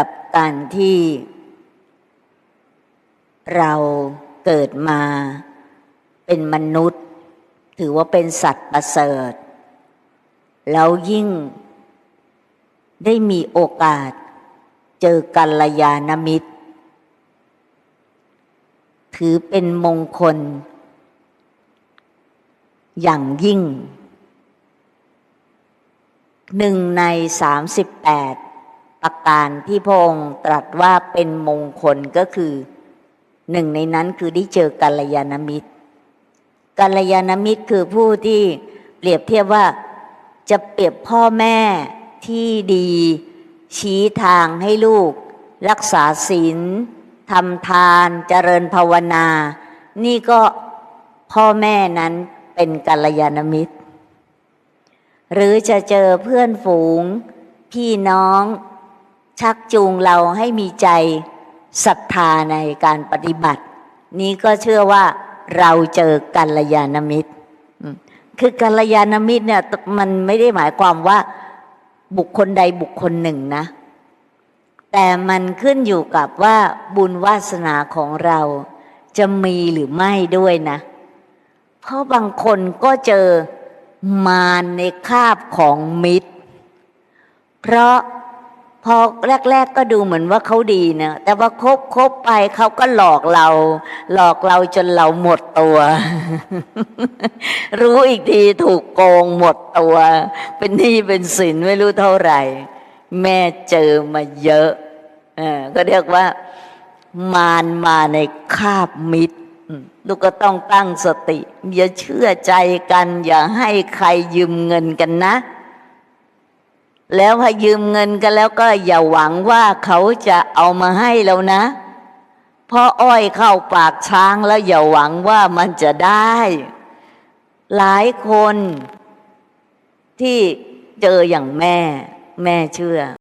กับการที่ เราเกิดมาเป็นมนุษย์ ถือว่าเป็นสัตว์ประเสริฐ แล้วยิ่งได้มีโอกาสเจอกัลยาณมิตร ถือเป็นมงคล อย่างยิ่งหนึ่งในสามสิบแปด ประการที่พระองค์ตรัสว่าเป็นมงคลก็คือหนึ่งในนั้นคือได้เจอกัลยาณมิตรกัลยาณมิตรคือผู้ที่เปรียบเทียบว่าจะเปรียบพ่อแม่ที่ดี ชี้ทางให้ลูก รักษาศีลทำทานเจริญภาวนา นี่ก็พ่อแม่นั้นเป็นกัลยาณมิตร หรือจะเจอเพื่อนฝูง พี่น้อง ชักจูงเราให้มีใจศรัทธาในการปฏิบัติ นี้ก็เชื่อว่าเราเจอกัลยาณมิตร คือกัลยาณมิตรเนี่ยมันไม่ได้หมายความว่าบุคคลใดบุคคลหนึ่งนะ แต่มันขึ้นอยู่กับว่าบุญวาสนาของเราจะมีหรือไม่ด้วยนะ เพราะบางคนก็เจอมารในคาบของมิตร เพราะ พอแรก ๆก็ดูเหมือนว่าเขาดีนะแต่ว่าคบคบไปเขาก็หลอกเรา หลอกเราจนเราหมดตัว รู้อีกทีถูกโกงหมดตัว เป็นหนี้เป็นสินไม่รู้เท่าไหร่ แม่เจอมาเยอะอก็เรียกว่า มารมาในคาบมิตรลูกก็ต้องตั้งสติ อย่าเชื่อใจกัน อย่าให้ใครยืมเงินกันนะ แล้วพอยืมเงินกันแล้วก็อย่าหวังว่าเขาจะเอามาให้เรานะพออ้อยเข้าปากช้างแล้วอย่าหวังว่ามันจะได้ หลายคนที่เจออย่างแม่ แม่เชื่อ